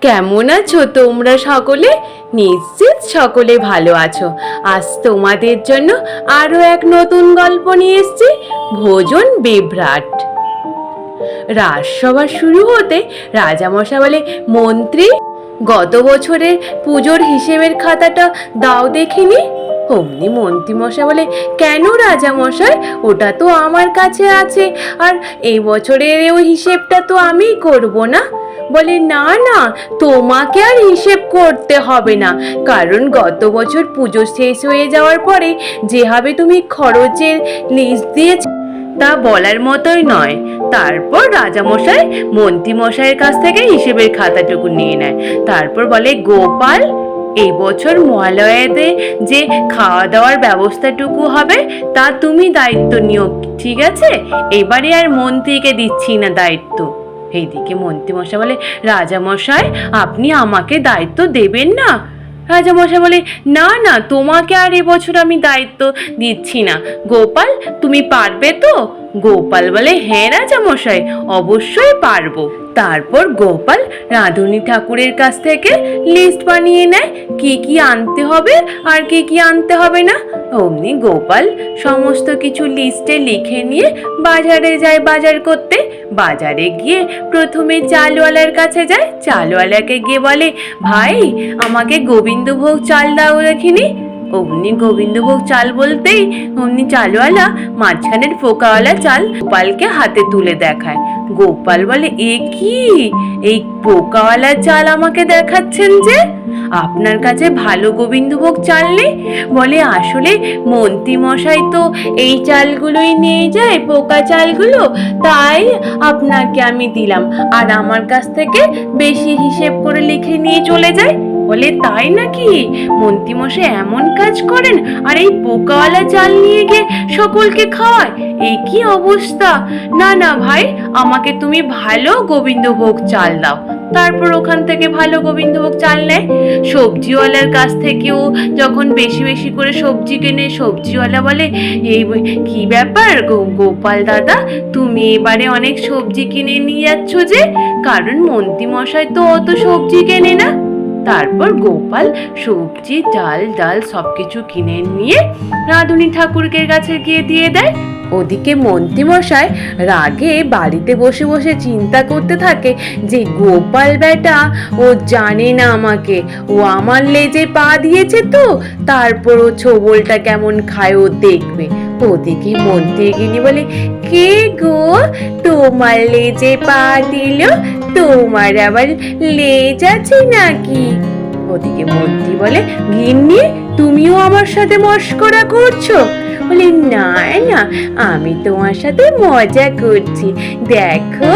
কেমন আছো তোমরা সকলে? নিশ্চিত সকলে ভালো আছো। আজ তোমাদের জন্য আরও এক নতুন গল্প নিয়ে এসছি, ভোজন বিভ্রাট। রাজসভা শুরু হতে রাজামশা বলে, মন্ত্রী, গত বছরের পুজোর হিসেবের খাতাটা দাও দেখিনি? অমনি মন্ত্রীমশাই বলে, কেন রাজামশাই ওটা তো আমার কাছে আছে। আর এই বছরের ওই হিসেবটা তো আমি করব না। বলে, না না, তোমাকে আর হিসেব করতে হবে না। কারণ গত বছর পুজো শেষ হয়ে যাওয়ার পরে যেভাবে তুমি খরচের লিস্ট দিয়েছ, তা বলার মতোই নয়। তারপর রাজামশাই মন্ত্রীমশাইয়ের কাছ থেকে হিসেবের খাতাটুকু নিয়ে নেয়। তারপর বলে, গোপাল এই বছর মহালয়াতে যে খাওয়া দাওয়ার ব্যবস্থাটুকু হবে, তা তুমি দায়িত্ব নিও, ঠিক আছে? এবারে আর মন্ত্রীকে দিচ্ছি না দায়িত্ব। এইদিকে মন্ত্রীমশাই বলে, রাজামশাই, আপনি আমাকে দায়িত্ব দেবেন না? রাজামশাই বলে, না না, তোমাকে আর এবছর আমি দায়িত্ব দিচ্ছি না। গোপাল, তুমি পারবে তো? গোপাল বলে হ্যাঁ রাজামশাই, অবশ্যই পারব। তারপর গোপাল রাঁধুনি ঠাকুরের কাছ থেকে লিস্ট বানিয়ে নেয়, কি কি আনতে হবে আর কি কি আনতে হবে না। অমনি গোপাল সমস্ত কিছু লিস্টে লিখে নিয়ে বাজারে যায় বাজার করতে। বাজারে গিয়ে প্রথমে চালওয়ালার কাছে যায়। চালওয়ালাকে গিয়ে বলে, ভাই, আমাকে গোবিন্দভোগ চাল দাও দেখিনি। অমনি গোবিন্দভোগ চাল বলতেই অমনি চালওয়ালা মাঝখানের ফোকাওয়ালা চাল গোপালকে হাতে তুলে দেখায়। গোপাল বলে, এ কি? এই পোকাওয়ালা চাল আমাকে দেখাচ্ছেন যে? আপনার কাছে ভালো গোবিন্দভোগ চাল নেই? বলে, আসলে মন্ত্রী মশাই তো এই চালগুলোই নিয়ে যায়, পোকা চালগুলো। তাই আপনাকে আমি দিলাম। আর আমার কাছ থেকে বেশি হিসেব করে লিখে নিয়ে চলে যায়। বলে, তাই নাকি? মন্ত্রীমশাই এমন কাজ করেন, আর এই পোকাওয়ালা চাল নিয়ে গিয়ে সকলকে খাওয়ায়? এই কি অবস্থা? না না ভাই, আমাকে তুমি ভালো গোবিন্দভোগ চাল দাও। তারপর ওখান থেকে ভালো গোবিন্দভোগ চাল নেয়। সবজিওয়ালার কাছ থেকেও যখন বেশি বেশি করে সবজি কেনে, সবজিওয়ালা বলে এই কি ব্যাপার গোপাল দাদা? তুমি এবারে অনেক সবজি কিনে নিয়ে যাচ্ছ যে? কারণ মন্ত্রী মশাই তো অত সবজি কেনে না। তারপর গোপাল সবজি ডাল ডাল সবকিছু কিনে নিয়ে রাঁধুনি ঠাকুরকে কাছে গিয়ে দিয়ে দেয়। ওদিকে মন্ত্রীমশাই রাগে বাড়িতে বসে বসে চিন্তা করতে থাকে যে গোপাল বেটা, ও জানে না আমাকে। ও আমার লেজে পা দিয়েছে তো, তারপর ও ছোবলটা কেমন খায় ও দেখবে। ওদিকে মন্ত্রী গিনি বলে, কে গো? তোমার লেজে পা দিল? তোমার আবার লেজ আছে নাকি? ওদিকে মন্ত্রী বলে, গিন্নি, তুমিও আমার সাথে মস্করা করছ? বলে, না না, আমি তোমার সাথে মজা করছি। দেখো,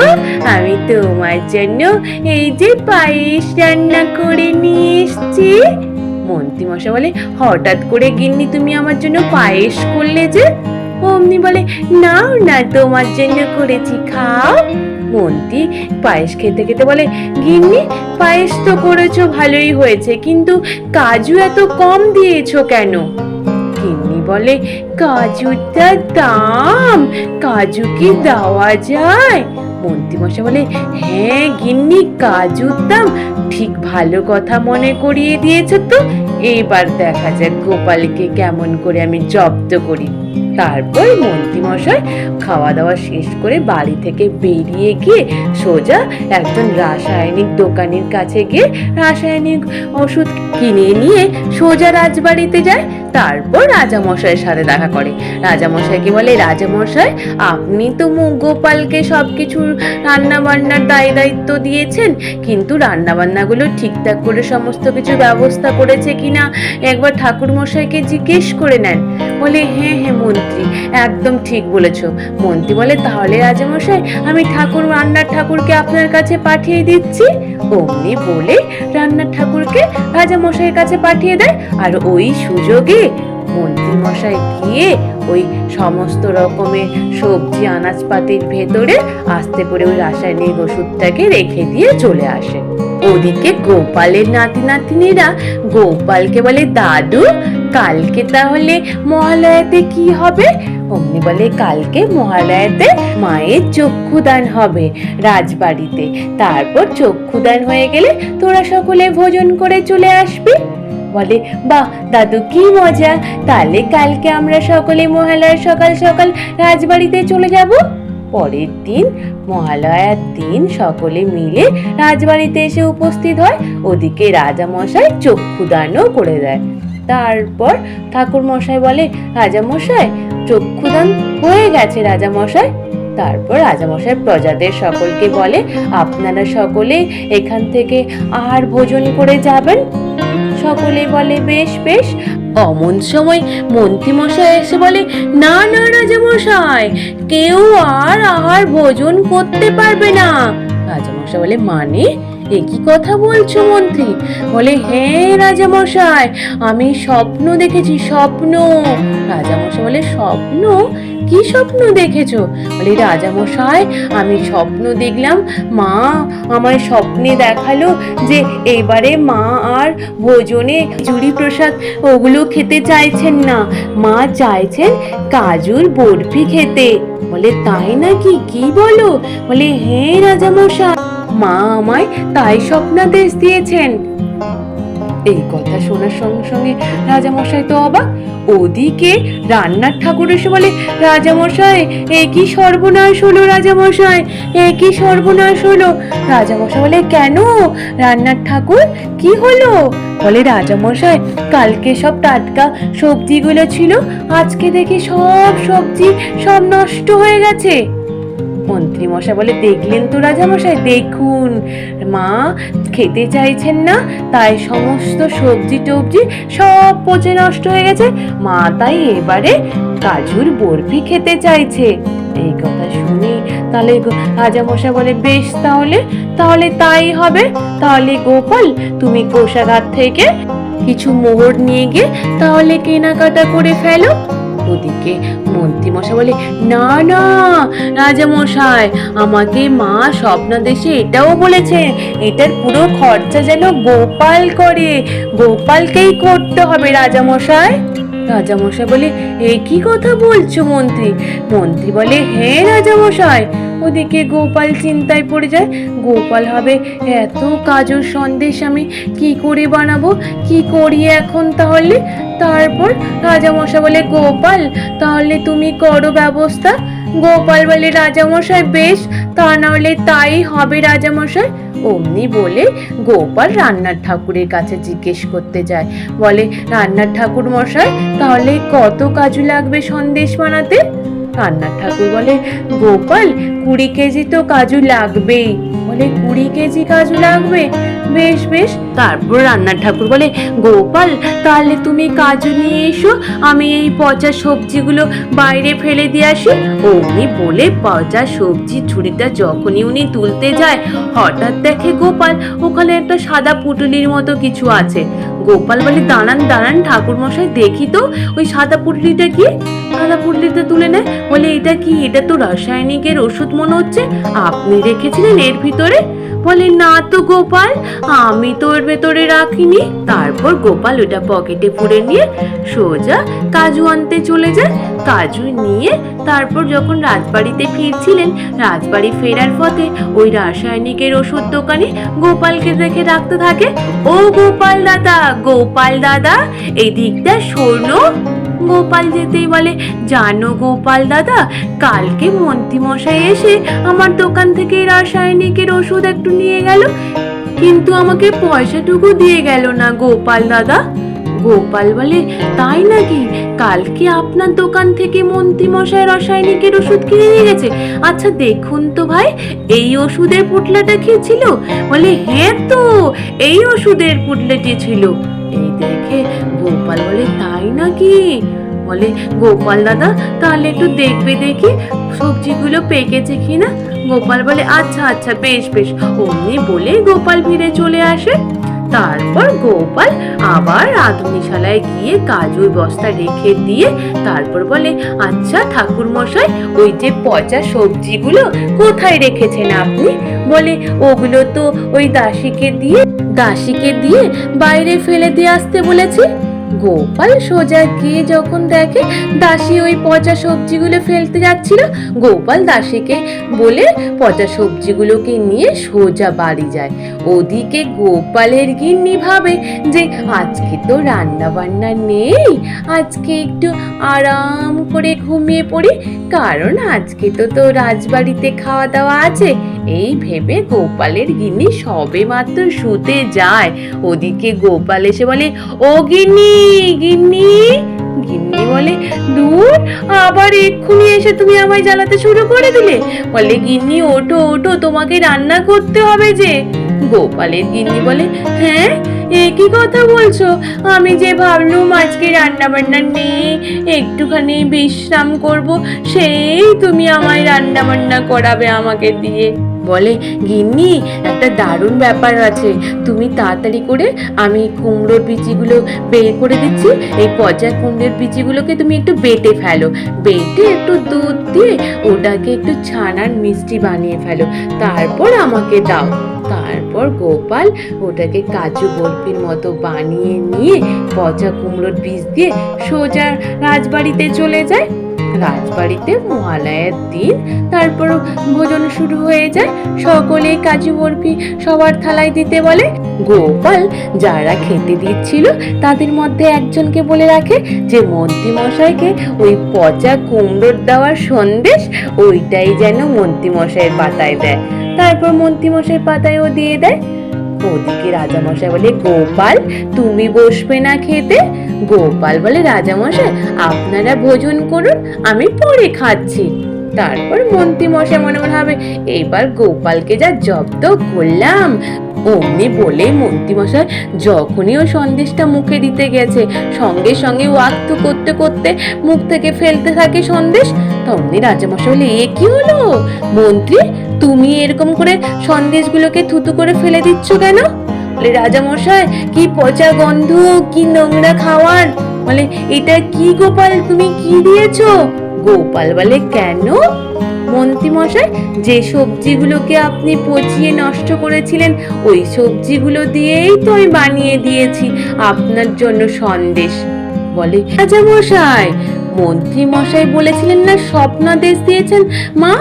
আমি তোমার জন্য এই যে পায়েস রান্না করে নিয়ে এসছি। মন্ত্রীমশাই বলে, হঠাৎ করে গিন্নি তুমি আমার জন্য পায়েস করলে যে? অমনি বলে, নাও না তোমার জন্য করেছি, খাও। মন্ত্রী পায়েস খেতে খেতে বলে, গিন্নি, পায়েস তো করেছ, ভালোই হয়েছে, কিন্তু কাজু এত কম দিয়েছ কেন? বলে কাজুটা দাম কাজু কি দেওয়া যায়। মন্ত্রীমশাই বলে হ্যাঁ গিন্নি, কাজুর দাম। ঠিক ভালো কথা মনে করিয়ে দিয়েছ তো। এইবার দেখা যাক গোপালকে কেমন করে আমি জব্দ করি। তারপর মন্ত্রীমশাই খাওয়া দাওয়া শেষ করে বাড়ি থেকে বেরিয়ে গিয়ে সোজা একজন রাসায়নিক দোকানের কাছে গিয়ে রাসায়নিক ওষুধ কিনে নিয়ে সোজা রাজবাড়িতে যায়। তারপর রাজামশাইয়ের সাথে দেখা করে। রাজামশাইকে বলে, রাজামশাই, আপনি তো গোপালকে সব কিছু রান্না বান্নার দায় দায়িত্ব দিয়েছেন, কিন্তু রান্নাবান্নাগুলো ঠিকঠাক করে সমস্ত কিছু ব্যবস্থা করেছে কিনা? একবার ঠাকুরমশাইকে জিজ্ঞেস করে নেন। বলে হ্যাঁ হ্যাঁ মন্ত্রী, একদম ঠিক বলেছ। মন্ত্রী বলে, তাহলে রাজামশাই, আমি ঠাকুর, রান্নার ঠাকুরকে আপনার কাছে পাঠিয়ে দিচ্ছি। অমনি বলে রান্নার ঠাকুরকে রাজামশাইয়ের কাছে পাঠিয়ে দেয়, আর ওই সুযোগে মন্ত্রী মশাই গিয়ে ওই সমস্ত রকমের সবজি, আনাজপাতির ভেতরে আস্তে করে ওই রাসায়নিক ওষুধটাকে রেখে দিয়ে চলে আসে। ওদিকে গোপালের নাতি নাতনিরা গোপালকে বলে, দাদু, কালকে তাহলে মহালয়াতে কি হবে? অমনি বলে, কালকে মহালয়াতে মায়ের চক্ষুদান হবে রাজবাড়িতে। তারপর চক্ষুদান হয়ে গেলে তোরা সকলে ভোজন করে চলে আসবি। বলে, বাহ, দাদু, কি মজা! তাহলে কালকে আমরা সকলে মহালয়ার সকাল সকাল রাজবাড়িতে চলে যাব? পরের দিন, মহালয়ার দিন সকলে মিলে রাজবাড়িতে এসে উপস্থিত হয়। ওদিকে রাজামশাই চক্ষুদানও করে দেয়। তারপর ঠাকুর মশাই বলে, রাজামশাই চক্ষুদান হয়ে গেছে রাজামশাই? তারপর রাজামশাই প্রজাদের সকলকে বলে, আপনারা সকলে এখান থেকে আর ভোজন করে যাবেন? সকলে বলে, বেশ বেশ অমন সময় মন্ত্রীমশাই এসে বলে, না না, রাজামশাই, কেউ আর আহার ভোজন করতে পারবে না। রাজামশাই বলে মানে? একই কথা বলছো মন্ত্রী? বলে হ্যাঁ রাজামশাই, আমি স্বপ্ন দেখেছি, স্বপ্ন। রাজামশাই বলে, স্বপ্ন? কি স্বপ্ন দেখেছ? বলে, রাজামশাই, আমি স্বপ্ন দেখলাম, মা আমার স্বপ্নে দেখাল যে এবারে মা আর ভোজনে জুড়ি প্রসাদ ওগুলো খেতে চাইছেন না। মা চাইছেন কাজুর বরফি খেতে। বলে, তাই নাকি? কি বলো? বলে হ্যাঁ রাজামশাই, মা আমায় তাই স্বপ্নাদেশ দিয়েছেন। এই কথা শোনার সঙ্গে সঙ্গে রাজামশাই তো অবাক। ওদিকে রান্নার ঠাকুর এসে বলে, রাজামশাই, এ কি সর্বনাশ হলো রাজামশাই? এ কি সর্বনাশ হলো? রাজামশাই বলে, কেন? রান্নার ঠাকুর, কি হলো? বলে, রাজামশাই, কালকে সব টাটকা সবজিগুলো ছিল, আজকে দেখি সব সবজি সব নষ্ট হয়ে গেছে। মন্ত্রী মশাই বলে, দেখলেন তো রাজামশাই, দেখুন। মা খেতে চাইছেন না, তাই সমস্ত সবজি টবজি সব পচে নষ্ট হয়ে গেছে। মা তাই এবারে কাজুর বরফি খেতে চাইছে। এই কথা শুনি তাহলে রাজামশাই বলে, বেশ তাহলে তাহলে তাই হবে। তাহলে গোপাল, তুমি কোষাগার থেকে কিছু মোহর নিয়ে গিয়ে তাহলে কেনাকাটা করে ফেলো। ওদিকে মন্ত্রীমশাই বলে, না না রাজামশাই আমাকে মা স্বপ্নাদেশে এটাও বলেছে, এটার পুরো খরচা যেন গোপাল করে, গোপালকেই করতে হবে রাজামশাই রাজামশাই বলে, এ কি কথা বলছো মন্ত্রী? মন্ত্রী বলে হ্যাঁ রাজামশাই, ওদিকে গোপাল চিন্তায় পড়ে যায়। গোপাল হবে এত কাজুর সন্দেশ আমি কি করে বানাবো? কি করি এখন তাহলে? তারপর রাজামশাই বলে, গোপাল, তাহলে তুমি করো ব্যবস্থা। গোপাল বলে রাজামশাই বেশ, তা নাহলে তাই হবে রাজামশাই? অমনি বলে গোপাল রান্নার ঠাকুরের কাছে জিজ্ঞেস করতে যায়। বলে, রান্নার ঠাকুর মশাই তাহলে কত কাজু লাগবে সন্দেশ বানাতে? রান্নার ঠাকুর বলে, গোপাল, কুড়ি কেজি তো কাজু লাগবেই। বলে, কুড়ি কেজি কাজু লাগবে? বেশ বেশ। তারপর রান্নার ঠাকুর বলে, গোপাল, তাহলে তুমি কাজু নিয়ে এসো, আমি এই পচা সবজিগুলো বাইরে ফেলে দিয়ে আসি। অমনি বলে, পচা সবজি ছুরিটা যখনই উনি তুলতে যায়, হঠাৎ দেখে গোপাল, ওখানে একটা সাদা পুটুলির মতো কিছু আছে। গোপাল বলে দাঁড়ান দাঁড়ান ঠাকুর মশাই দেখি তো, ওই সাদা পুটলিটা কি? সাদা পুটলিটা তুলে নেয় বলে, এটা কি? এটা তো রাসায়নিকের ওষুধ মনে হচ্ছে। আপনি রেখেছিলেন এর ভিতরে? বলে, না তো গোপাল, আমি তো ওর ভেতরে রাখিনি। তারপর গোপাল ওটা পকেটে পুরে নিয়ে সোজা কাজু আনতে চলে যায়। কাজু নিয়ে তারপর যখন রাজবাড়িতে ফিরছিলেন, রাজবাড়ি ফেরার পথে ওই রাসায়নিকের ওষুধ দোকানে গোপালকে দেখে রাখতে থাকে, ও গোপাল দাদা গোপাল দাদা এই দিকটা শোনো। গোপাল যেতেই বলে, জানো গোপাল দাদা, কালকে মন্ত্রীমশাই এসে আমার দোকান থেকে রাসায়নিকের ওষুধ একটু নিয়ে গেল, কিন্তু আমাকে পয়সাটুকু দিয়ে গেল না গোপাল দাদা। গোপাল বলে, তাই নাকি? কালকে আপনার দোকান থেকে মন্ত্রীমশাই রাসায়নিকের ওষুধ কিনে নিয়ে গেছে আচ্ছা দেখুন তো ভাই, এই ওষুধের পুটলাটা কি ছিল? বলে হ্যাঁ তো, এই ওষুধের পুটলাটি ছিল। এই দেখে গোপাল বলে, তাই নাকি? বলে, গোপাল দাদা, তাহলে একটু দেখবে দেখি, সবজিগুলো পেকেছে কিনা? গোপাল বলে আচ্ছা আচ্ছা বেশ বেশ। অমনি বলে গোপাল ফিরে চলে আসে। তারপর গোপাল আবার রাঁধুনিশালায় গিয়ে কাজুর বস্তা রেখে দিয়ে তারপর বলে আচ্ছা ঠাকুর মশাই ওই যে পচা সবজিগুলো কোথায় রেখেছেন আপনি? বলে, ওগুলো তো ওই দাসীকে দিয়ে দাসীকে দিয়ে বাইরে ফেলে দিয়ে আসতে বলেছি। গোপাল সোজা গিয়ে যখন দেখে দাসী ওই পচা সবজিগুলো ফেলতে যাচ্ছিল, গোপাল দাসীকে বলে পচা সবজিগুলোকে নিয়ে সোজা বাড়ি যায়। ওদিকে গোপালের গিন্নি ভাবে যে, আজকে তো রান্না বান্না নেই, আজকে একটু আরাম করে ঘুমিয়ে পড়ি, কারণ আজকে তো তো রাজবাড়িতে খাওয়া দাওয়া আছে। এই ভেবে গোপালের গিন্নি সবে মাত্র শুতে যায়। ওদিকে গোপাল এসে বলে, ও গিন্নি গিন্নি গিন্নি বলে, দূর, আবার এক্ষুনি এসে তুমি আমায় জ্বালাতে শুরু করে দিলে। বলে, গিন্নি, ওঠো ওঠো, তোমাকে রান্না করতে হবে যে। গোপালের গিন্নি বলে হ্যাঁ একই কথা বলছো? আমি যে ভাবলুম আজকে রান্না বান্না নেই, একটুখানি বিশ্রাম করব, সেই তুমি আমায় রান্না বান্না করাবে আমাকে দিয়ে। বলে, গিন্নি, একটা দারুণ ব্যাপার আছে। তুমি তাড়াতাড়ি করে আমি কুমড়োর বিচিগুলো বের করে দিচ্ছি। এই পচা কুমড়োর বিচিগুলোকে তুমি একটু বেটে ফেলো। বেটে একটু দুধ দিয়ে ওটাকে একটু ছানার মিষ্টি বানিয়ে ফেলো। তারপর আমাকে দাও। তারপর গোপাল ওটাকে কাজু বরফির মতো বানিয়ে নিয়ে পচা কুমড়োর বীজ দিয়ে সোজা রাজবাড়িতে চলে যায়। রাজবাড়িতে মহালয়ের দিন। তারপর ভোজন শুরু হয়ে যায়। সকলে কাজু বরফি সবার থালায় দিতে বলে। গোপাল যারা খেতে দিচ্ছিল, তাদের মধ্যে একজনকে বলে রাখে যে মন্ত্রীমশাইকে ওই পচা কুমড়োর দেওয়ার সন্দেশ ওইটাই যেন মন্ত্রীমশাইয়ের পাতায় দেয়। তারপর মন্ত্রী মশাই পাতায়ও দিয়ে দেয়। ওদিকে রাজামশাই বলে, গোপাল, তুমি বসবে না খেতে? গোপাল বলে, রাজামশাই, আপনারা ভোজন করুন, আমি পরে খাচ্ছি। তারপর মন্ত্রী মশাই মনে মনে হবে এইবার গোপালকে যা জব্দ করলাম। অমনি বলে মন্ত্রীমশাই যখনই ও সন্দেশটা মুখে দিতে গেছে, সঙ্গে সঙ্গে ওয়াক্ত করতে করতে মুখ থেকে ফেলতে থাকে সন্দেশ, তমনি রাজামশাই বলে, এ কি হলো? মন্ত্রী, তুমি এরকম করে সন্দেশগুলোকে থুতু করে ফেলে দিচ্ছ কেন? বলে, রাজামশাই, কি পচা গন্ধ, কি নোংরা খাওয়ার? বলে, এটা কি গোপাল? তুমি কি দিয়েছ? গোপাল বলে, কেন? মন্ত্রী মশাই যে সবজিগুলোকে আপনি পচিয়ে নষ্ট করেছিলেন, ওই সবজিগুলো দিয়েই তো আমি বানিয়ে দিয়েছি, আপনার জন্য সন্দেশ। বলে রাজা মশাই মন্ত্রী মশাই বলেছিলেন না, স্বপ্নাদেশ দিয়েছেন? মা,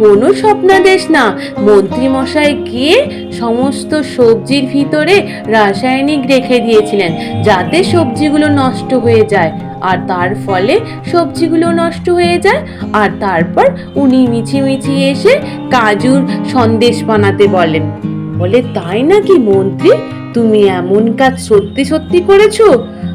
কোনো স্বপ্নাদেশ না। মন্ত্রী মশাই গিয়ে সমস্ত সবজির ভিতরে রাসায়নিক রেখে দিয়েছিলেন, যাতে সবজিগুলো নষ্ট হয়ে যায়। আর তার ফলে সবজিগুলো নষ্ট হয়ে যায়। আর তারপর উনি মিছিমিছি এসে কাজুর সন্দেশ বানাতে বলেন। বলে, তাই নাকি মন্ত্রী? তুমি এমন কাজ সত্যি সত্যি করেছ?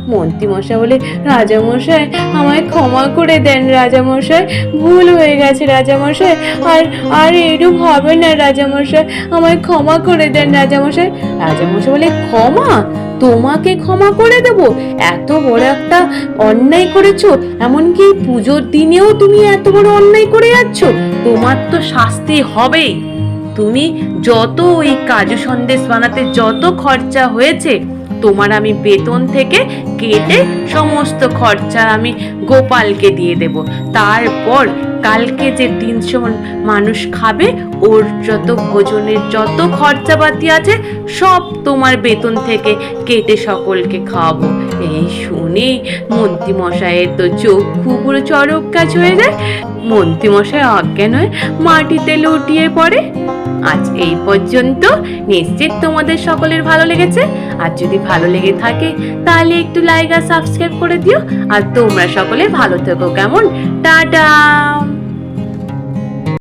মন্ত্রী মশাই বলে, রাজামশাই, আমায় ক্ষমা করে দেন রাজামশাই। ভুল হয়ে গেছে রাজামশাই। আর আর এরূপ হবে না রাজামশাই। আমায় ক্ষমা করে দেন রাজামশাই। রাজামশাই বলে, ক্ষমা? তোমাকে ক্ষমা করে দেব। এত বড় একটা অন্যায় করেছ, এমনকি পুজোর দিনেও তুমি এত বড় অন্যায় করে যাচ্ছ। তোমার তো শাস্তি হবেই তুমি যত ওই কাজু সন্দেশ বানাতে যত খরচা হয়েছে, তোমার আমি বেতন থেকে কেটে সমস্ত খরচা আমি গোপালকে দিয়ে দেব। তারপর কালকে যে তিনশো মানুষ খাবে, ওর যত ভোজনের যত খরচাপাতি আছে, সব তোমার বেতন থেকে কেটে সকলকে খাওয়াবো। এই শুনে মন্ত্রী মশাইয়ের তো চক্ষু পুরো চরক কাজ হয়ে যায়। মন্ত্রীমশাই অজ্ঞান হয়ে মাটিতে লুটিয়ে পড়ে। আজ এই পর্যন্ত নিশ্চিত তোমাদের সকলের ভালো লেগেছে। আর যদি ভালো লেগে থাকে, তাহলে একটু লাইক আর সাবস্ক্রাইব করে দিও। আর তোমরা সকলে ভালো থেকো কেমন? টাটা!